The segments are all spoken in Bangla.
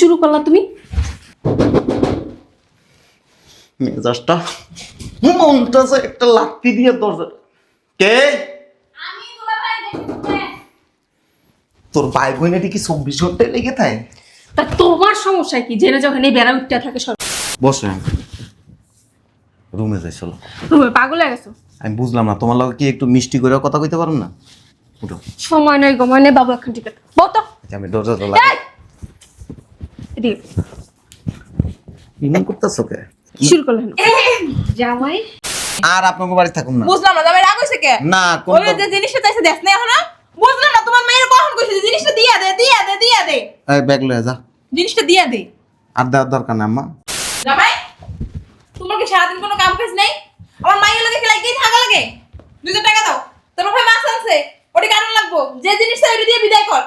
শুরু করলা তুমি? মেজাজটা মনটা যে একটা লাত্তি দিয়ে দরজা কে? তোর ভাই বোনেটি কি চব্বিশ ঘন্টায় লেগে থাকে? তা তোমার সমস্যা কি? জেনে যখন এই বেড়া উঠতে থাকে সব বসে রুমে যাই চলো। রুমে পাগল হয়ে গেছো? আমি বুঝলাম না তোমার লগে কি একটু মিষ্টি করে কথা কইতে পারো না? উঠো। সময় নয় গময় নেই বাবু এখন বতো আচ্ছা, আমি দরজাটা লাগাই এদিকে ইমান করতেছো কে? শুরু করলেন। জামাই। আর আপনাকে বাড়ি থাকুন না। বুঝলাম না জামাই রাগ হইছে কে? না কোন ওই যে জিনিসটা চাইছে দেখ না এখন। বুঝলাম না তোমার মেয়ের কখন কইছে জিনিসটা দিয়া দে দিয়া দে দিয়া দে। এই ব্যাগ লয়ে যা। জিনিসটা দিয়া দে। আর দেওয়ার দরকার না আম্মা। জামাই তোমার কি সারাদিন কোনো কাম কাজ নেই? আমার মাইয়ের লোকে খেলাই কি থাকা লাগে? দুইশো টাকা দাও। তোমার ভাই মাছ আনছে ওটি কারণ লাগবো। যে জিনিসটা দিয়ে বিদায় কর।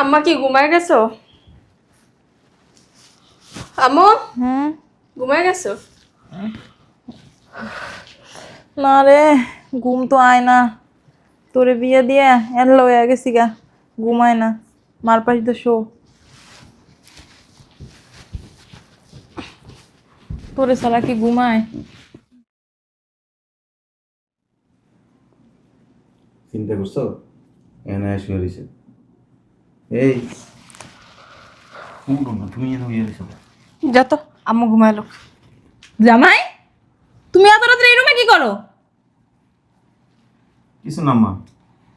আম্মা কি ঘুমায় গেছো? আম্মু? হুম? ঘুমায় গেছো? না রে ঘুম তো আয় না। তোরে বিয়ে দিয়ে এর লয়ে গেছি গা ঘুমায় না। মার পাশে তো শো। তোরে সালা কি ঘুমায়? চিন্তা করছ? এনে শুয়ে রয়েছে এই। তুমি এনে যত আম্মু ঘুমাইলো জামাই তুমি এত রাত্রে এই রুমে কি করো? কিছু না মা।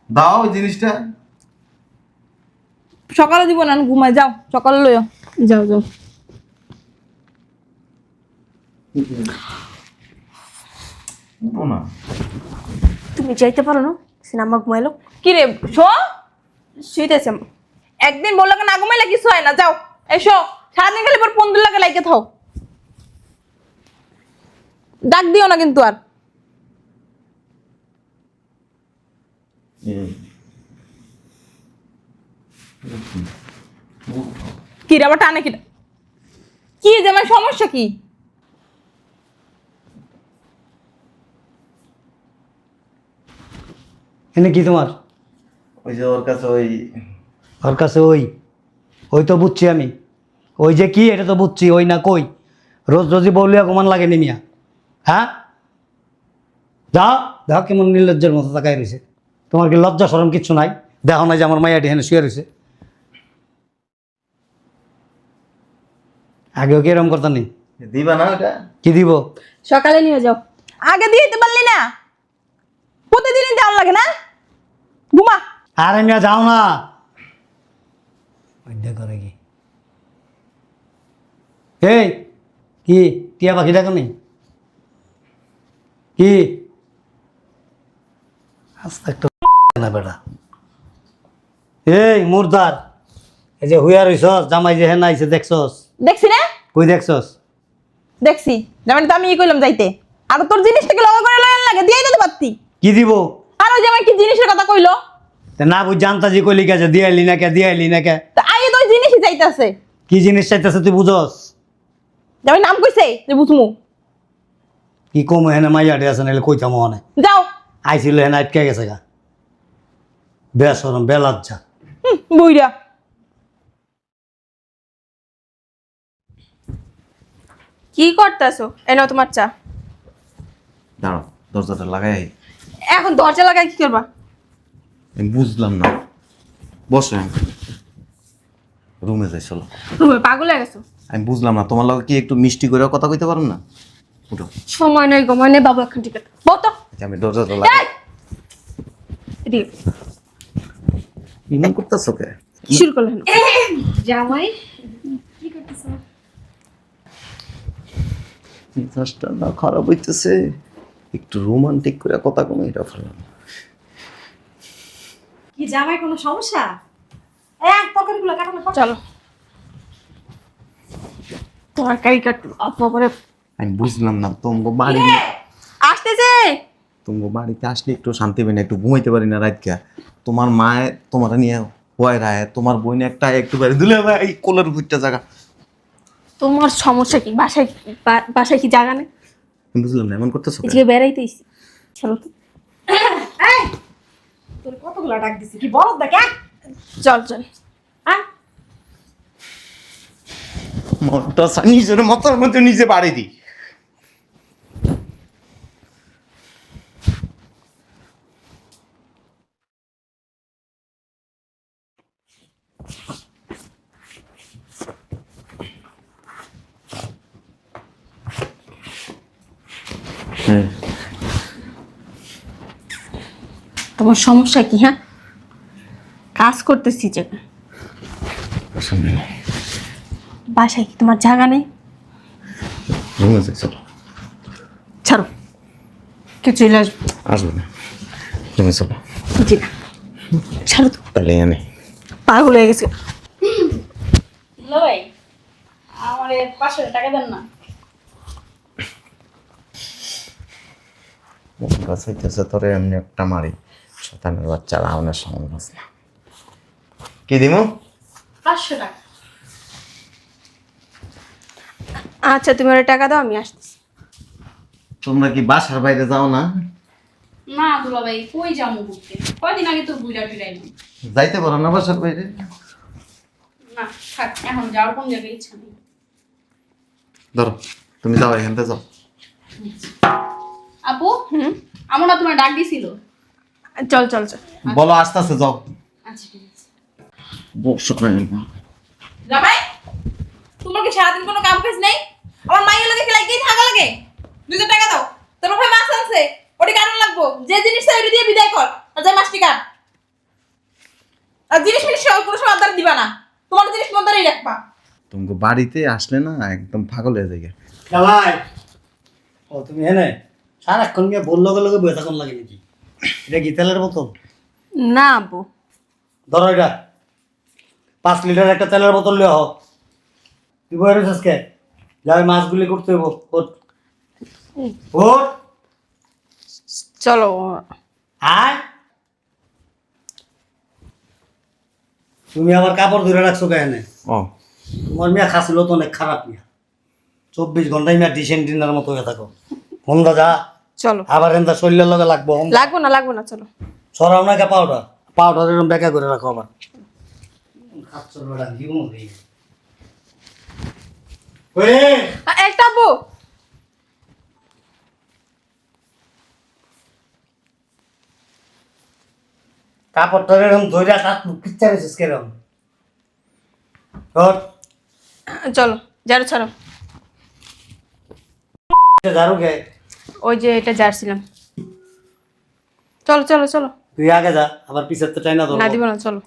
দাও ওই জিনিসটা। সকালে দিব না ঘুমাই যাও সকালে লইও। যাও যাও। উঠো না। তুমি যাইতে পারো না সিনেমা ঘুমাইলো। কি রে শো? শুইতেছে। একদিন বলল না ঘুমাইলে কিছু হয় না যাও এসো। সারাদিন খালি পর পন্দির লাগে লাইকে থাও। ডাক দিও না কিন্তু আর। কি রে আবার টানে কি? কি জামাই সমস্যা কি? এনে কি তোমার? ওই যে ওর কাছে ওই ওর কাছে ওই ওই তো বুঝছি আমি। ওই যে কি এটা তো বুঝছি ওই না কই? রোজ রোজই বলিয়া ঘুমান লাগে নি মিয়া। হ্যাঁ? যাও দেখো কেমন নির্লজ্জের মতো তাকাই রয়েছে। তোমার কি লজ্জা সরম কিচ্ছু নাই? দেখো না যে আমার মাইয়াটি হেনে শুয়ে রয়েছে। আগেও কি এরকম করতে নেই দিবা না ওটা? কি দিব? সকালে নিয়ে যাও। আগে দিয়ে দিতে পারলি না। প্রতিদিনই দেওয়ার লাগে না? ঘুমা। আরে মিয়া যাও না। ওইটা করে কি? এই কি? টিয়া পাখি দেখো নি কি? আস্তে একটা না বেটা। এই মুরদার এই যে হুইয়া রইছস জামাই যে হেন আইছে দেখছস? দেখছি না কই দেখছস? দেখছি। জামাই তো আমি ই কইলাম যাইতে। আর তোর জিনিসটাকে লগা করে লয়ার লাগে? দিয়েই দিতে পারতি কি দিব? আর ওই জামাই কি জিনিসের কথা কইলো? তা না বুঝ জানতা যে কইলি কে যে দিয়াইলি না কে দিয়াইলি না কে তা আগে তো ওই জিনিসই চাইতেছে? কি জিনিস চাইতেছে তুই বুঝস? জামাই নাম কইছে যে বুঝমু। কি কম হেনে মাইয়াটি আছে নাহলে কইতাম মনে যাও। আইছিল হেন আটকে গেছে গা। বেসরম বেলাজ্জা হুম, বুইরা কি করতেছো? এনাও তোমার চা। দাঁড়াও দরজাটা লাগাই এখন দরজা লাগাই কি করবা? আমি বুঝলাম না। বসে রুমে যাই চলো। রুমে পাগল হয়ে গেছো? আমি বুঝলাম না তোমার লগে কি একটু মিষ্টি করে কথা কইতে পারো না? উঠো। সময় নাই গময় নেই বাবু এখন টিকে বতো। আচ্ছা, আমি দরজাটা লাগাই এদিকে। ইমান করতেছো কে? শুরু করলেন? জামাই মেজাজটা না খারাপ হইতেছে। একটু রোমান্টিক করে কথা কমে এটা ফেললাম কি জামাই কোনো সমস্যা? চলো। তরকারি কাটু আপা আমি বুঝলাম না তোমার বাড়ি আসতেছে। তোমার বাড়িতে আসলে একটু শান্তি পাই না একটু ঘুমাইতে পারি না রাতকা। তোমার মায়ে তোমার নিয়ে হওয়ায় রায় তোমার বোন একটা একটু বাড়ি দিলে ভাই কোলের ভুটটা জায়গা। তোমার সমস্যা কি? বাসায় বাসায় কি জায়গা নেই? বুঝলাম না এমন করতেছো কেন? এদিকে বেড়াইতেইছি চলো তো। তোর কতগুলা ডাক দিছি? কি বলদ দেখ চল চল হ্যাঁ মনটা নিজের মতোর মধ্যে নিজে বাড়ি দিই হ্যাঁ। তোমার সমস্যা কি হ্যাঁ? কাজ করতেছি যে। বাসায় কি তোমার জায়গা নেই? রুমে যাই চলো। ছাড়ো। কেউ চলে আসবে। আসবে না। রুমে চলো। জি না। ছাড়ো তো। তাহলে এনে। পাগল হয়ে গেছে। আমার পাঁচশো টাকা দেন না। তোরে এমনি একটা মারি। শতানের বাচ্চা রাউনের সঙ্গে না কি দিমু? পাঁচশো টাকা। আচ্ছা তুমি ওরা টাকা দাও আমি আসতেছি। তোমরা কি বাসার বাইরে যাও না? না দুলা ভাই কই যাব ঘুরতে? কয়দিন আগে তো বুঝা ফিরাইলাম যাইতে পারো না বাসার বাইরে? না থাক এখন যাওয়ার কোন জায়গায় ইচ্ছা নেই। ধরো তুমি যাও এখান থেকে যাও। আপু আমরা তোমার ডাক দিছিল। চল চল চল। বলো আস্তে আস্তে যাও। আচ্ছা বসো জামাই তোমার কি সারাদিন কোনো কাম কাজ নেই? আমার মাইয়ের লাগে কি থাকা লাগে। দুইশো টাকা দাও। তোমার ভাই মাছ আনছে ওটি কারণ লাগবো? যে জিনিস চাই ওটি দিয়ে বিদায় কর আর যাই মাছটি কাট আর জিনিস মিনিস কোনো সময় আদার দিবা না। তোমার জিনিস মন্দারেই রাখবা। তুমি বাড়িতে আসলে না একদম পাগল হয়ে যায়। ভাই ও তুমি এনে সারাক্ষণ গিয়ে বলল লগে লগে বয়ে থাকুন লাগে নাকি? এটা বোতল না আব্বু ধরো এটা। পাঁচ লিটার একটা তেলের বোতল লিয়ে হোক তুই বয়ে রেছিস কে যাই মাছগুলি করতে হইব ওঠ। ওঠ। চলো। আয়। তুমি আবার কাপড় ধরে রাখছো কেন? ও। তোমার মিয়া খাসিল তো অনেক খারাপ মিয়া। চব্বিশ ঘন্টায় মিয়া ডিসেন্টিনার মতো হয়ে থাকো। হন্দা যা। চলো। আবার এনতা শরীরের লগে লাগবো লাগবো না লাগবো না চলো। সরাও না কে পাউডার পাউডার এরকম বেকা করে রাখো আবার। খাচ্ছো বেড়া, জীবন নেই। ওরে, আব্বু। কাপড়টা এরকম ধরে হাত মুখ কিচ্ছা রেছিস কেরম? ওঠ, চলো যারো ছাড়ো। ঝাড়ু গে। ওই যে এটা জারছিলাম চলো চলো চলো। তুই আগে যা আবার পিছের তো চাই না না দিব না চলো।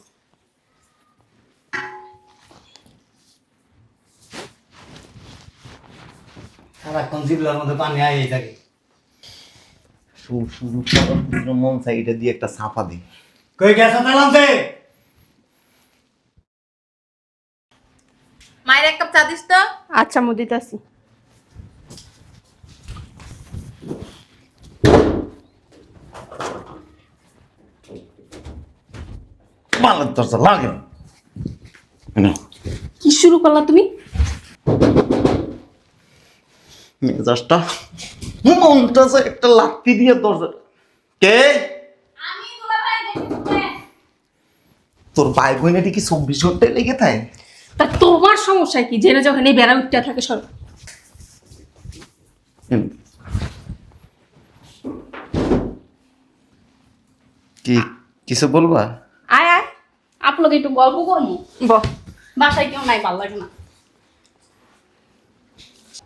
সারাক্ষণ জিবলার মধ্যে পানি আইয়ে থাকে? শুরু শুরু মন চাই এটা দিয়ে একটা সাফা দিই। কই গেছে তালামতে মায়ের এক কাপ চা দিস তো। আচ্ছা দরজা লাগে কি শুরু করলা তুমি? মেজাজটা। মনটা যে একটা লাত্তি দিয়ে দরজা কে? তোর ভাই কি চব্বিশ ঘন্টায় লেগে থাকে? তা তোমার সমস্যা কি? জেনে যখন এই বেড়া উঠতে থাকে সর কি কিছু বলবা? আয় আয়। আপনাকে একটু গল্প করব। বহ। বাসায় কেউ নাই ভালো লাগে না।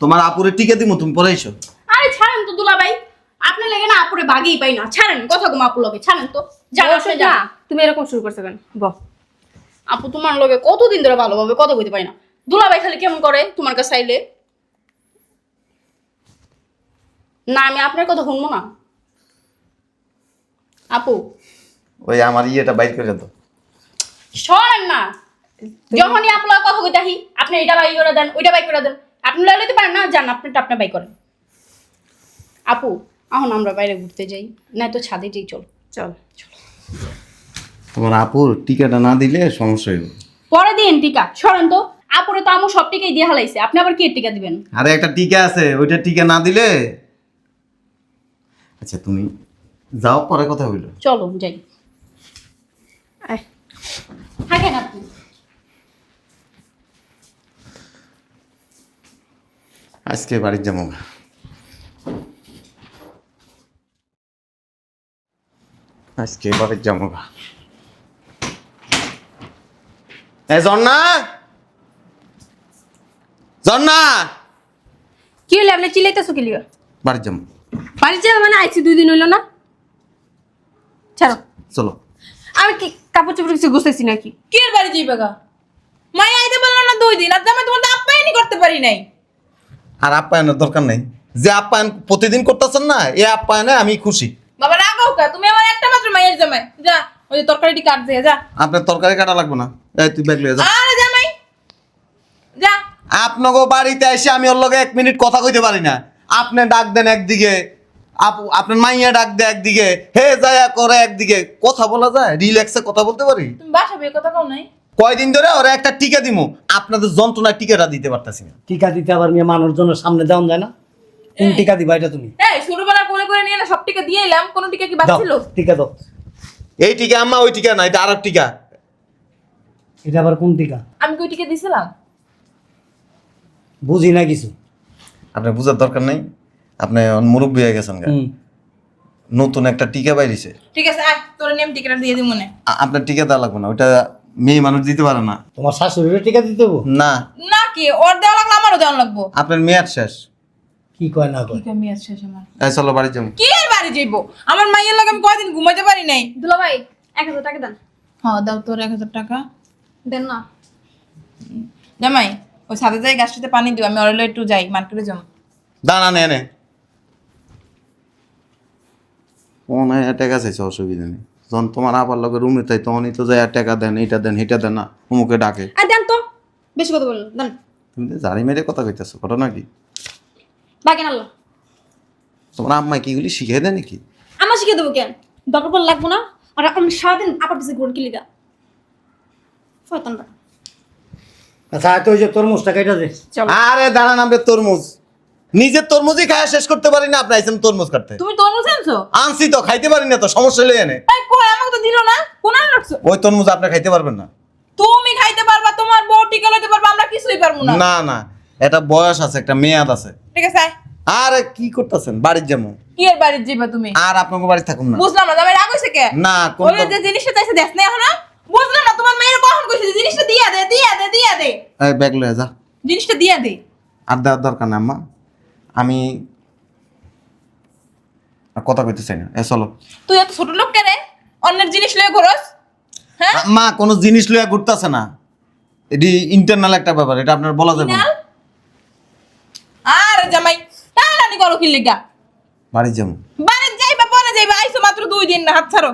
তোমার আপুরে টিকে দিমু তুমি পরে এসো। আরে ছাড়েন তো দুলা ভাই আপনি লেগে না আপুরে বাগেই পাই না। ছাড়েন কথা কম আপু লগে। ছাড়েন তো। যাও বসে যা তুমি এরকম শুরু করছ কেন? বহ আপু তোমার লগে কতদিন ধরে ভালোভাবে কথা বলতে পারি না। দুলা ভাই খালি কেমন করে তোমার কাছে চাইলে না আমি আপনার কথা শুনব না। আপু। ওই আমার ইয়েটা বাইর করে দাও। সরেন না। যখনই আপনার কথা কইতে আহি আপনি এটা বাই করে দেন ওইটা বাই করে দেন। আপনি লইতে পারেন না যান আপনারটা আপনি বাই করেন। আপু এখন আমরা বাইরে ঘুরতে যাই না তো ছাদে যাই চল। চল। তোমার আপুর টিকাটা না দিলে সমস্যা হইব পরে দিন টিকা সরেন তো। আপুরে তো আমু সব টিকাই দিয়ে হালাইছে আপনি আবার কি টিকা দিবেন? আরে একটা টিকা আছে ওইটা টিকা না দিলে? আচ্ছা তুমি যাও পরে কথা হইল। চলো যাই তুই আজকে বাড়ির যাব আজকে বাড়ির যাব এ জন্না! জন্না! কি হলে? আপনি চিলাইতেছো কি লিগা? বাড়ির যাব। বাড়ি যাবে মানে আইছি দুই দিন হইল না? ছাড়ো। চলো। আমি কি কাপড় চোপড় কিছু গুছাইছি নাকি? কি এর বাড়ি যাইবে গা? মাই আইতে পারল না দুই দিন আর জামাই তোমার তো আপ্যায়নই করতে পারি নাই। আর আপ্যায়নের দরকার নেই। যে আপ্যায়ন প্রতিদিন করতেছেন না এই আপ্যায়নে আমি খুশি। বাবা রাগাও কা তুমি আমার একটা মাত্র মাইয়ের জামাই। যা ওই তরকারিটি কাট দিয়ে যা। আপনার তরকারি কাটা লাগবে না। এই তুই ব্যাগ লিয়ে যা। আরে জামাই যা। আপনাকে বাড়িতে এসে আমি ওর লগে এক মিনিট কথা কইতে পারি না। আপনি ডাক দেন একদিকে আপ- আপনার মাইয়া ডাক দেয় একদিকে হে যায়া করে একদিকে। কথা বলা যায় রিল্যাক্সে কথা বলতে পারি? তুমি বাসা বিয়ে কথা কও নাই। কয়দিন ধরে ওরা একটা টিকা দিমু। আপনাদের যন্ত্রণায় টিকাটা দিতে পারতাছি না। টিকা দিতে আবার মেয়ে মানুষজনের সামনে দেওয়া যায় না। কোন টিকা দিবা এটা তুমি? এই ছোটবেলা করে করে নিয়ে না সব টিকা দিয়ে এলাম কোন টিকা কি দাও বাঁচছিল টিকা দাও। এই টিকা আম্মা ওই টিকা না এটা আর টিকা। এটা আবার কোন টিকা? আমি কই টিকা দিছিলাম? বুঝি না কিছু। আপনার বুঝার দরকার নাই। আপনি মুরব্বী হয়ে গেছেন গা। নতুন একটা টিকা বাইরেছে। ঠিক আছে আয় তোর নেম টিকাটা দিয়ে দিই মনে আপনার টিকা দেওয়া লাগবে না ওটা মেয়ে মানুষ দিতে পারে না। তোমার শাশুড়ির টিকা দিতে হব? না। না কি? ওর দেওয়া লাগল আমারও দেওয়া লাগবো। আপনার মেয়াদ শেষ। কি কয় না কয়? আর শেষ আমার? এই চলো বাড়ি যাব। কি এর বাড়ি যাইবো? আমার মাইয়ের লাগে আমি কয়দিন ঘুমাইতে পারি নাই। দুলা ভাই এক হাজার টাকা দেন। হ্যাঁ দাও তোর এক হাজার টাকা। দেন না। জামাই ওই সাথে যাই গাছটাতে পানি দিও আমি অরলে একটু যাই মার্কেটে যাব। দাঁড়া নে নে কোন টাকা চাইছে অসুবিধা নেই। যখন তোমার আবার লগে রুমে তাই তখনই তো যায় টাকা দেন এইটা দেন এইটা দেন। না অমুকে ডাকে। আর দেন তো বেশি কথা বললেন দেন। তুমি তো জারি মেরে কথা কইতেছো ঘটনা কি বাকি আল্লাহ। তোমার আম্মাই কি গুলি শিখিয়ে দেয় নাকি? আমার শিখে দেবো কেন? দরকার পড়লে লাগবো না? আর আমি সারাদিন আপার পিছিয়ে ঘুরন কি লিগা? ফয়তান বেটা। আচ্ছা তো ওই যে তরমুজটা কেটে দে। চলো। আরে দাঁড়া নামবে তরমুজ। নিজের তরমুজই খাওয়া শেষ করতে পারি না আপনি আইসেন তরমুজ কাটতে। তুমি তরমুজ আনছো? আনছি তো খাইতে পারি না তো সমস্যা হলে এনে এই দিল না? কোন রাখছো? ওই তরমুজ আপনি খাইতে পারবেন না। তুমি খাইতে পারবা তোমার বউ টিকা লইতে পারবা আমরা কিছুই পারব না। না না এটা বয়স আছে একটা মেয়াদ আছে। ঠিক আছে। আরে কি করতেছেন? বাড়ির কি এর বাড়ি যাইবা তুমি? আর আপনাকে বাড়ি থাকুন না। বুঝলাম না রাগ হইছে কে? না কোন ওই যে জিনিসটা চাইছে দেখ না এখন বুঝলাম না তোমার মেয়ের কখন কইছে জিনিসটা দিয়া দে দিয়া দে দিয়া দে। এই ব্যাগ লয়ে যা। জিনিসটা দিয়া দে। আর দেওয়ার দরকার না আম্মা। আমি কথা কইতে চাই না। এ চলো। তুই এত ছোট লোক কেন অন্যের জিনিস লয়ে ঘরস? হ্যাঁ? মা কোনো জিনিস লইয়া ঘুরতেছে না। এটি ইন্টারনাল একটা ব্যাপার এটা আপনার বলা যাবে না? আরে জামাই টানানি করো কি লিগা? বাড়ি যাব। বাড়ি যাইবা পরে যাইবা আইছো মাত্র দুই দিন না হাত ছাড়ো।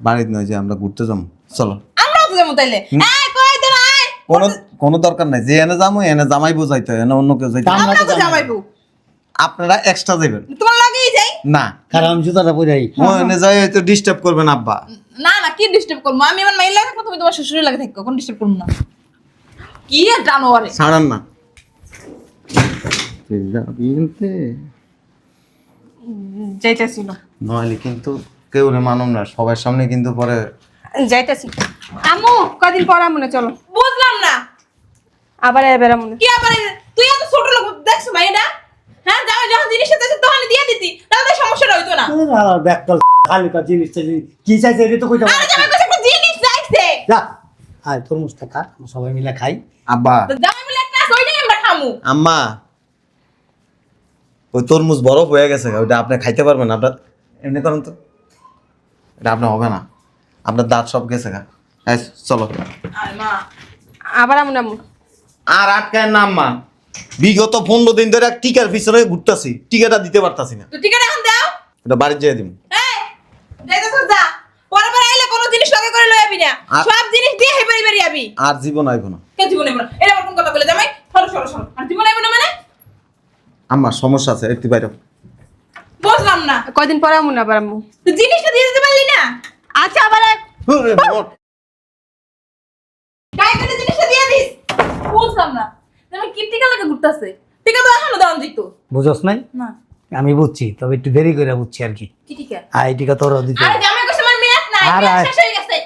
বাড়িতে নয় যে আমরা ঘুরতে যাব। চলো। আমরাও তো যাব তাইলে। এই কই দিন আয় কোনো কোনো দরকার নাই যে এনে যাব এনে জামাই বোঝাইতে হয়, এনে অন্য কেউ যাইতে আমরা তো তো জামাইবো। আপনারা এক্সট্রা যাবেন তোমার যাই না কারণ আমি জুতাটা পরে আই। ও এনে যাই হয়তো ডিস্টার্ব করবেন আব্বা। না না কি ডিস্টার্ব করব? আমি আমার মাইল লাগে তুমি তোমার শ্বশুরের লাগে থাকো কোন ডিস্টার্ব করব না। কি আর জানো আরে ছাড়ান না। যাইতেছিল নইলে কিন্তু কেউ রে মানুম না সবার সামনে কিন্তু পরে যাইতেছি। আমু কদিন পর আমু না চলো। বুঝলাম না। আবার এবার আমু কি আবার তুই এত ছোট লোক দেখছ ভাই এটা হ্যাঁ যাও যখন জিনিসটা চাইছে তখন দিয়ে দিতি। তাহলে তো সমস্যাটা হইতো না। খালি কা জিনিসটা কি চাইছে এটা তো কইতে আরে জামাই কাছে একটা জিনিস চাইছে। যা। আয় তরমুজটা খা আমরা সবাই মিলে খাই। আব্বা। জামাই বলে একটা ওইটাই আমরা খামু। আম্মা ওই তরমুজ বরফ হয়ে গেছে ওইটা আপনি খাইতে পারবেন আপনার এমনি করেন তো। এটা আপনার হবে না। আপনার দাঁত সব গেছে গা। চলো। মা আবার আমু আর আটকায় না আম্মা। বিগত পনেরো দিন ধরে টিকার পিছনে ঘুরতেছি টিকাটা দিতে পারতাছি না। তো টিকাটা এখন দাও। এটা বাড়ির যেয়ে দিন এই যাইতেছ যা। পরে পরে আইলে কোনো জিনিস লগে করে লই আবি না। আর- সব জিনিস দিয়ে হেবারি বাড়ি আবি। আর জীবন আইব না। কে জীবন আইব এটা আবার কোন কথা বলে জামাই? সরো সরো সরো। আর জীবন আইব মানে? আমার সমস্যা আছে একটু বাইরে বুঝলাম না। কদিন পর আমু না আবার জিনিসটা দিয়ে দিতে পারলি না? আচ্ছা আবার এক গায়ে কেটে জিনিসটা দিয়ে দিস। বুঝলাম না। কি টিকা লাগে ঘুরতাছে? টিকা তো এখনও দাম দিত বুঝছ নাই? না। আমি বুঝছি তবে একটু দেরি করে বুঝছি আর কি। কি টিকা? আই টিকা তোর দিতে আরে জামাই কইছে মেয়াদ নাই আরে, মেয়াদ আরে। শেষ হয়ে গেছে।